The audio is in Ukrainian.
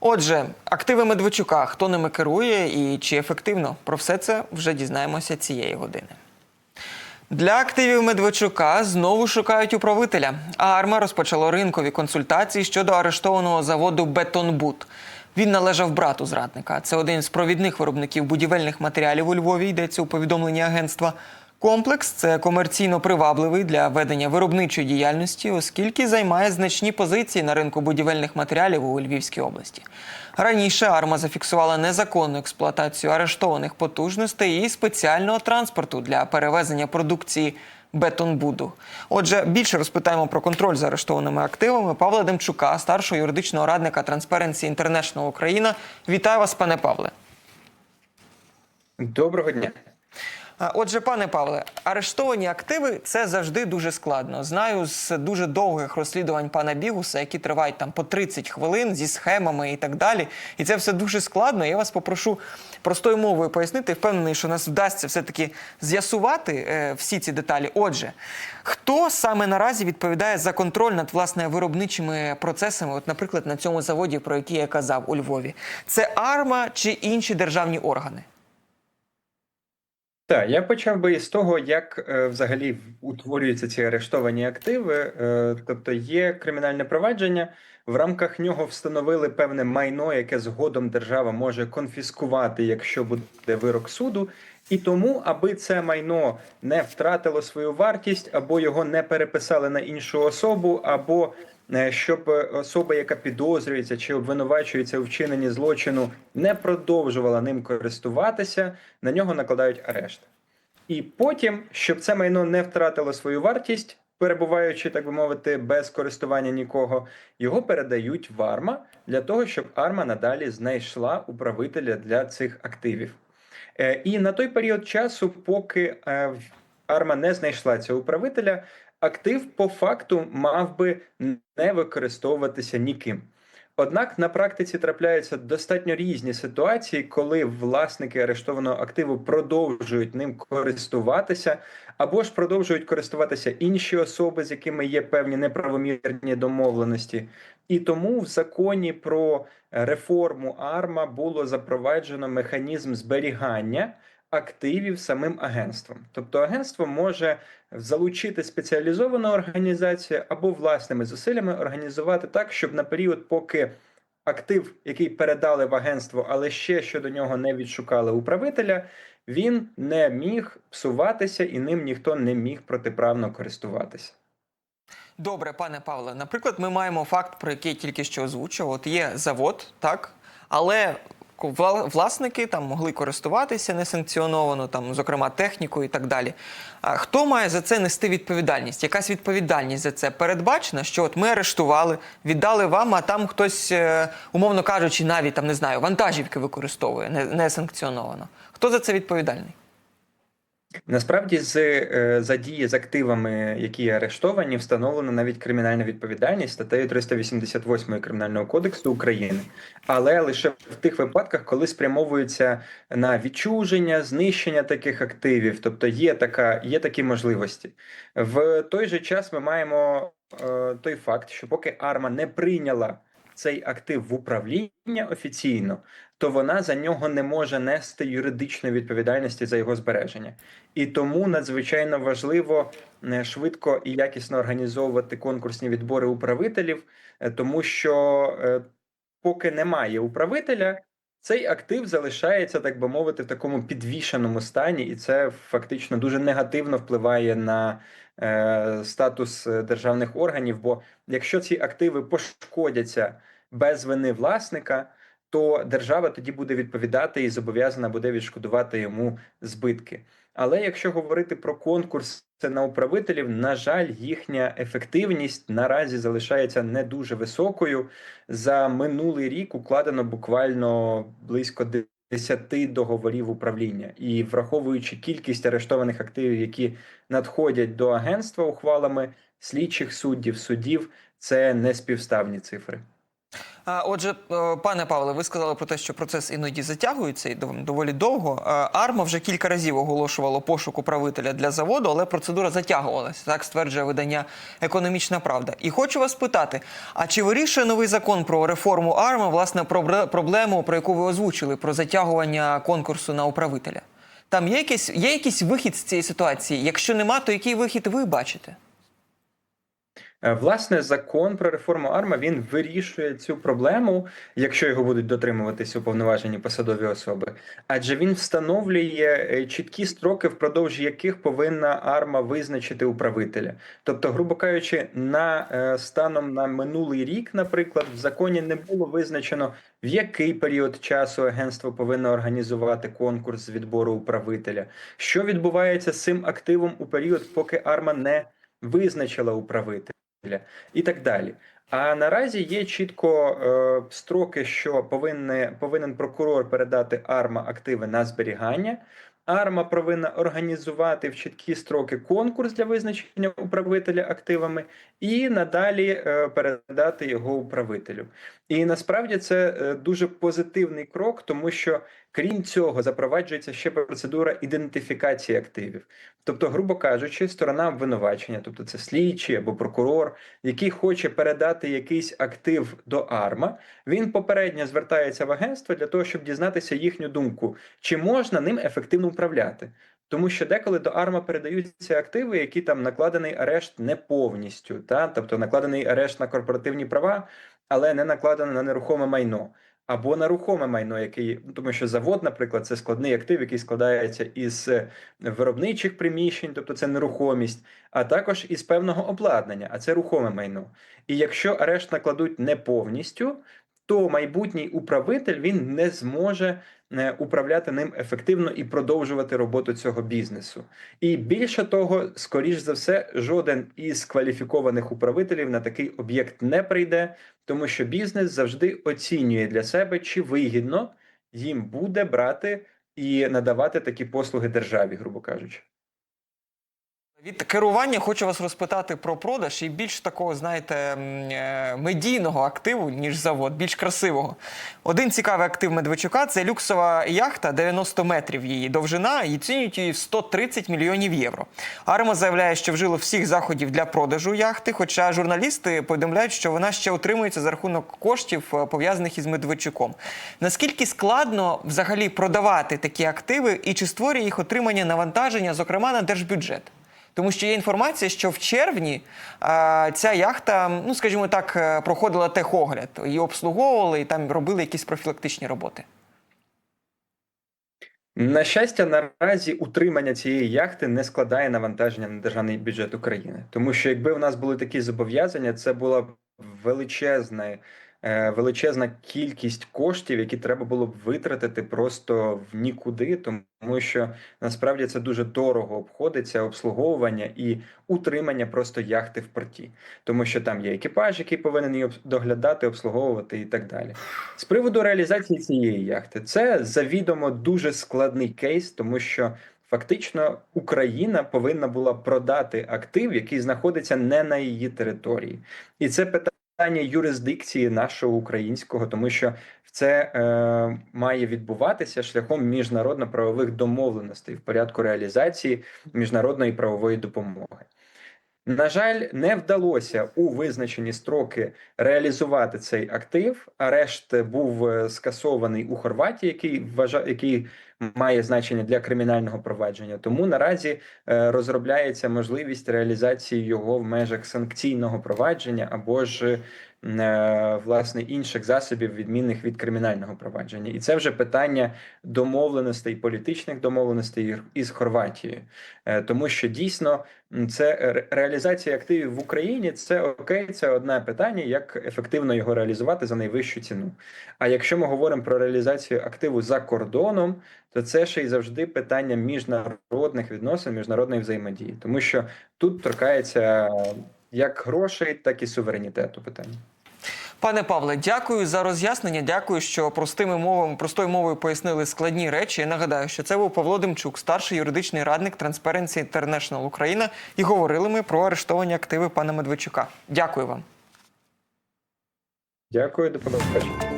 Отже, активи Медведчука, хто ними керує і чи ефективно? Про все це вже дізнаємося цієї години. Для активів Медведчука знову шукають управителя. А Арма розпочало ринкові консультації щодо арештованого заводу Бетонбут. Він належав брату зрадника. Це один з провідних виробників будівельних матеріалів у Львові. Йдеться у повідомленні агентства. Комплекс це комерційно привабливий для ведення виробничої діяльності, оскільки займає значні позиції на ринку будівельних матеріалів у Львівській області. Раніше Арма зафіксувала незаконну експлуатацію арештованих потужностей і спеціального транспорту для перевезення продукції Бетонбуду. Отже, більше розпитаємо про контроль за арештованими активами Павла Демчука, старшого юридичного радника Transparency International Україна. Вітаю вас, пане Павле. Доброго дня. Отже, пане Павле, арештовані активи це завжди дуже складно. Знаю з дуже довгих розслідувань пана Бігуса, які тривають там по 30 хвилин зі схемами і так далі. І це все дуже складно. Я вас попрошу простою мовою пояснити. Впевнений, що нас вдасться все-таки з'ясувати е, всі ці деталі. Отже, хто саме наразі відповідає за контроль над власне виробничими процесами? От, наприклад, на цьому заводі, про який я казав у Львові, це АРМА чи інші державні органи? Так, я почав би із того, як е, взагалі утворюються ці арештовані активи. Е, тобто є кримінальне провадження, в рамках нього встановили певне майно, яке згодом держава може конфіскувати, якщо буде вирок суду. І тому, аби це майно не втратило свою вартість, або його не переписали на іншу особу, або щоб особа, яка підозрюється чи обвинувачується у вчиненні злочину, не продовжувала ним користуватися, на нього накладають арешт. І потім, щоб це майно не втратило свою вартість, перебуваючи, так би мовити, без користування нікого, його передають в АРМА для того, щоб АРМА надалі знайшла управителя для цих активів. Е, І на той період часу, поки е, Арма не знайшла цього управителя, актив по факту мав би не використовуватися ніким. Однак на практиці трапляються достатньо різні ситуації, коли власники арештованого активу продовжують ним користуватися, або ж продовжують користуватися інші особи, з якими є певні неправомірні домовленості. І тому в законі про реформу АРМА було запроваджено механізм зберігання активів самим агентством. Тобто агентство може залучити спеціалізовану організацію або власними зусиллями організувати так, щоб на період, поки актив, який передали в агентство, але ще щодо нього не відшукали управителя, він не міг псуватися і ним ніхто не міг протиправно користуватися. Добре, пане Павле. Наприклад, ми маємо факт, про який тільки що озвучив. От є завод, так, але власники там могли користуватися несанкціоновано, там, зокрема, технікою і так далі. А хто має за це нести відповідальність? Якась відповідальність за це передбачена, що от ми арештували, віддали вам, а там хтось, е, умовно кажучи, навіть там не знаю, вантажівки використовує не- несанкціоновано. Хто за це відповідальний? Насправді, з е, за дії з активами, які арештовані, встановлена навіть кримінальна відповідальність статтею 388 Кримінального кодексу України, але лише в тих випадках, коли спрямовується на відчуження, знищення таких активів, тобто є така, є такі можливості. В той же час ми маємо е, той факт, що поки АРМА не прийняла цей актив в управління офіційно, то вона за нього не може нести юридичної відповідальності за його збереження. І тому надзвичайно важливо е, швидко і якісно організовувати конкурсні відбори управителів, е, тому що е, поки немає управителя, цей актив залишається, так би мовити, в такому підвішеному стані, і це фактично дуже негативно впливає на статус е, державних органів. Бо якщо ці активи пошкодяться без вини власника, то держава тоді буде відповідати і зобов'язана буде відшкодувати йому збитки. Але якщо говорити про конкурси на управителів, на жаль, їхня ефективність наразі залишається не дуже високою. За минулий рік укладено буквально близько 10 договорів управління, і враховуючи кількість арештованих активів, які надходять до агентства ухвалами слідчих суддів, судів, це не співставні цифри. Отже, е, пане Павле, ви сказали про те, що процес іноді затягується і доволі довго. Е, Арма вже кілька разів оголошувало пошук управителя для заводу, але процедура затягувалася. Так стверджує видання Економічна Правда. І хочу вас питати: а чи вирішує новий закон про реформу Арма власне пробре- проблему, про яку ви озвучили, про затягування конкурсу на управителя? Там є якийсь, є якийсь вихід з цієї ситуації? Якщо нема, то який вихід ви бачите? Е, Власне, закон про реформу АРМА він вирішує цю проблему, якщо його будуть дотримуватись уповноважені посадові особи. Адже він встановлює е, чіткі строки, впродовж яких повинна АРМА визначити управителя. Тобто, грубо кажучи, на е, станом на минулий рік, наприклад, в законі не було визначено, в який період часу агентство повинно організувати конкурс з відбору управителя, що відбувається з цим активом у період, поки АРМА не визначила управителя і так далі. А наразі є чітко е, строки, що повинне, повинен прокурор передати АРМА активи на зберігання. АРМА повинна організувати в чіткі строки конкурс для визначення управителя активами і надалі е, передати його управителю. І насправді це е, дуже позитивний крок, тому що крім цього запроваджується ще процедура ідентифікації активів. Тобто, грубо кажучи, сторона обвинувачення, тобто це слідчий або прокурор, який хоче передати якийсь актив до АРМА, він попередньо звертається в агентство для того, щоб дізнатися їхню думку, чи можна ним ефективно управляти. Тому що деколи до АРМА передаються активи, які там накладений арешт не повністю, та тобто накладений арешт на корпоративні права, але не накладено на нерухоме майно. Або на рухоме майно, який ну, тому, що завод, наприклад, це складний актив, який складається із е, виробничих приміщень, тобто це нерухомість, а також із певного обладнання, а це рухоме майно. І якщо арешт накладуть не повністю, то майбутній управитель він не зможе е, управляти ним ефективно і продовжувати роботу цього бізнесу. І більше того, скоріш за все, жоден із кваліфікованих управителів на такий об'єкт не прийде, тому що бізнес завжди оцінює для себе, чи вигідно їм буде брати і надавати такі послуги державі, грубо кажучи. Від керування хочу вас розпитати про продаж і більш такого, знаєте, е, медійного активу, ніж завод, більш красивого. Один цікавий актив Медведчука це люксова яхта, 90 метрів її довжина, і цінюють її в 130 мільйонів євро. Арма заявляє, що вжило всіх заходів для продажу яхти, хоча журналісти повідомляють, що вона ще утримується за рахунок коштів, е, пов'язаних із Медведчуком. Наскільки складно взагалі продавати такі активи і чи створює їх отримання навантаження, зокрема на держбюджет? Тому що є інформація, що в червні а, ця яхта, ну скажімо так, е, проходила техогляд. Її обслуговували і там робили якісь профілактичні роботи. На щастя, наразі утримання цієї яхти не складає навантаження на державний бюджет України, тому що якби в нас були такі зобов'язання, це була б величезна, величезна кількість коштів, які треба було б витратити просто в нікуди, тому що насправді це дуже дорого обходиться обслуговування і утримання просто яхти в порті, тому що там є екіпаж, який повинен її доглядати, обслуговувати і так далі. З приводу реалізації цієї яхти, це завідомо дуже складний кейс, тому що фактично Україна повинна була продати актив, який знаходиться не на її території, і це питання юрисдикції нашого українського, тому що це е, має відбуватися шляхом міжнародно-правових домовленостей в порядку реалізації міжнародної правової допомоги. На жаль, не вдалося у визначені строки реалізувати цей актив. Арешт був е, скасований у Хорватії, який вважа... який має значення для кримінального провадження. Тому наразі е, розробляється можливість реалізації його в межах санкційного провадження або ж е, власне інших засобів, відмінних від кримінального провадження. І це вже питання домовленостей, політичних домовленостей із Хорватією, Е, тому що дійсно це реалізація активів в Україні. Це окей, це одне питання, як ефективно його реалізувати за найвищу ціну. А якщо ми говоримо про реалізацію активу за кордоном, то це ще й завжди питання міжнародних відносин, міжнародної взаємодії, тому що тут торкається як грошей, так і суверенітету питання. Пане Павле, дякую за роз'яснення. Дякую, що простими мовами, простою мовою пояснили складні речі. Я нагадаю, що це був Павло Демчук, старший юридичний радник Transparency International Україна, і говорили ми про арештовані активи пана Медведчука. Дякую вам. Дякую, до побачення.